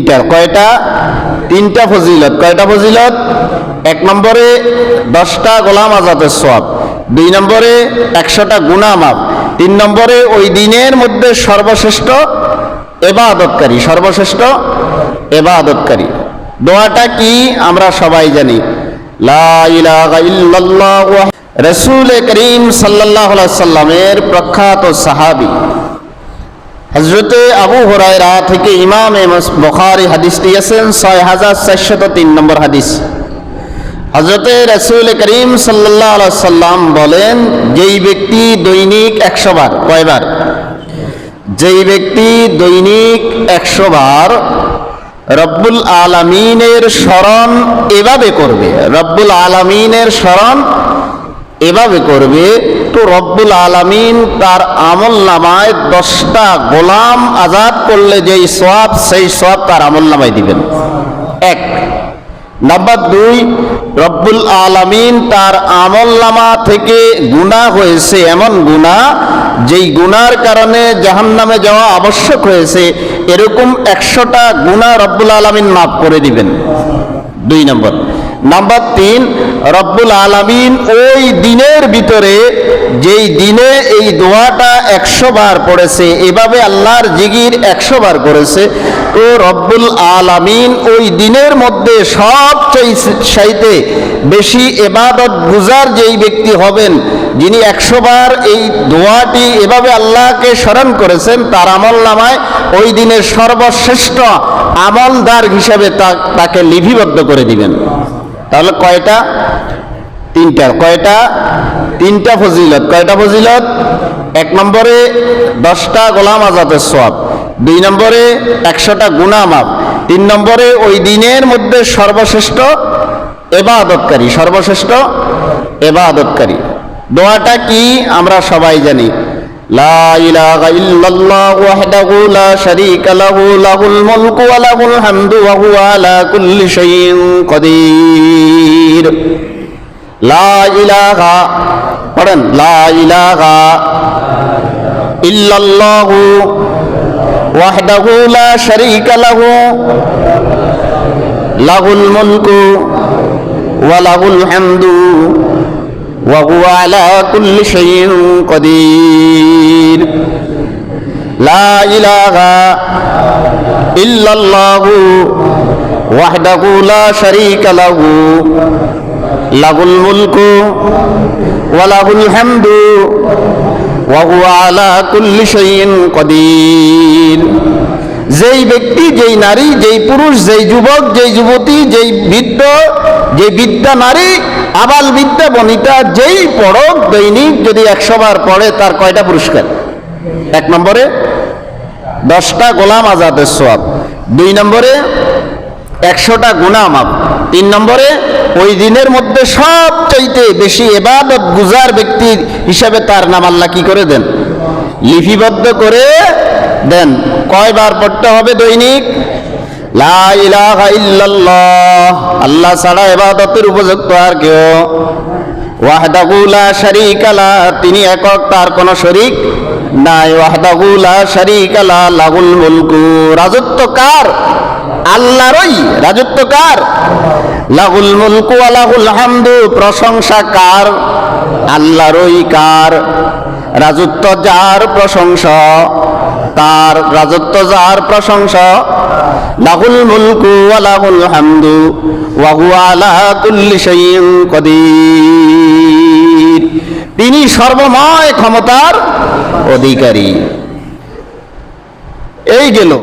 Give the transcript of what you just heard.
তিনটা কয়টা? তিনটা ফজিলত। কয়টা ফজিলত? এক নম্বরে দশটা গোলাম আজাদের সব দুই নম্বরে একশোটা গুণা মাপ তিন নম্বরে ওই দিনের মধ্যে সর্বশ্রেষ্ঠ এবাদতকারী সর্বশ্রেষ্ঠ এবাদতকারী। দোয়াটা কি আমরা সবাই জানি? রসুল করিম সাল্লাহ সাল্লামের প্রখ্যাত সাহাবি। হজরতে আবু হরাইরা থেকে ইমাম বখারি হাদিস দিয়েছেন, ছয় হাজার চারশত তিন নম্বর হাদিস। হজরতে রসুল করিম সাল্লাহ সাল্লাম বলেন, যেই ব্যক্তি দৈনিক একশো বার, কয়বার? যেই ব্যক্তি দৈনিক একশো বার রব্বুল আলমিনের স্মরণ এভাবে করবে, রব্বুল আলমিনের স্মরণ এভাবে করবে, তো রব্বুল আলমিন তার আমল নামায় দশটা গোলাম আজাদ করলে যেই সব সেই সব তার আমল নামায় দিবেন। এক। নাম্বার দুই, রব্বুল আলমিন তার আমল নামা থেকে গুণা হয়েছে এমন গুণা যেই গুনার কারণে জাহান নামে যাওয়া আবশ্যক হয়েছে, এরকম একশোটা গুণা রব্বুল আলমিন মাফ করে দিবেন। দুই নম্বর নাম্বার তিন, রব্বুল আলমিন ওই দিনের ভিতরে যেই দিনে এই দোয়াটা একশো বার পড়েছে, এভাবে আল্লাহর জিগির একশো বার করেছে, তো রব্বুল আলমিন ওই দিনের মধ্যে সবচেয়ে চাইতে বেশি এবাদত গুজার যেই ব্যক্তি হবেন, যিনি একশো বার এই দোয়াটি এভাবে আল্লাহকে স্মরণ করেছেন, তার আমল নামায় ওই দিনের সর্বশ্রেষ্ঠ আমলদার হিসাবে তাকে লিপিবদ্ধ করে দিবেন। তাহলে কয়টা? তিনটা। কয়টা? তিনটা ফজিলত। কয়টা ফজিলত? এক নম্বরে দশটা গোলাম আজাদের সব দুই নম্বরে একশোটা গুণা মাপ তিন নম্বরে ওই দিনের মধ্যে সর্বশ্রেষ্ঠ এবাদতকারী। সর্বশ্রেষ্ঠ এবাদতকারী। দোয়াটা কি? আমরা সবাই জানি। হামদু ওয়া হুয়া আলা কুল্লি শাইইন কাসীর। লা ইলাহা, পড়েন, লা ইলাহা ইল্লাল্লাহু ওয়াহদাহু লা শারীকা লাহু, লাহুল মুলকু ওয়া লাহুল হামদু ওয়া হুয়া وحده لا شريك له له الملك وله الحمد وهو على كل شيء قدير যেই ব্যক্তি যেই নারী যেই পুরুষ যেই যুবক যেই যুবতী যেই বৃদ্ধ যেই বিদ্যা নারী আবাল বিদ্যা বনিতা যেই পড়ক দৈনিক যদি একশো বার পড়ে তার কয়টা পুরস্কার এক নম্বরে দশটা গোলাম আজাদের সোয়াব দুই নম্বরে একশোটা গুণা মাপ তিন নম্বরে, ওই দিনের মধ্যে সবচাইতে বেশি এবাদত গুজার ব্যক্তির হিসাবে তার নাম আল্লাহ কি করে দেন? লিপিবদ্ধ করে দেন। কয়বার পড়তে হবে দৈনিক? আল্লাহ ছাড়া এবাদতের উপযুক্ত আর কেউ। ওয়াহদাহু লা শারীকা লা, তিনি একক, তার কোনো শরীক নাই ওয়াহদাহু লা শারীকা লা, লাহুল মুলকু। রাজত্ব কার? আল্লাহরই। রাজত্ব কার? লাহুল মুলকু ওয়া লাহুল হামদু। প্রশংসা কার? আল্লাহরই কার। রাজত্ব যার প্রশংসা, তার রাজত্ব যার প্রশংসা। লাহুল মুলকু ওয়া হামদু। ওয়া হুয়া আলা কুল্লি তিনি সর্বময় ক্ষমতার অধিকারী। এই গেল।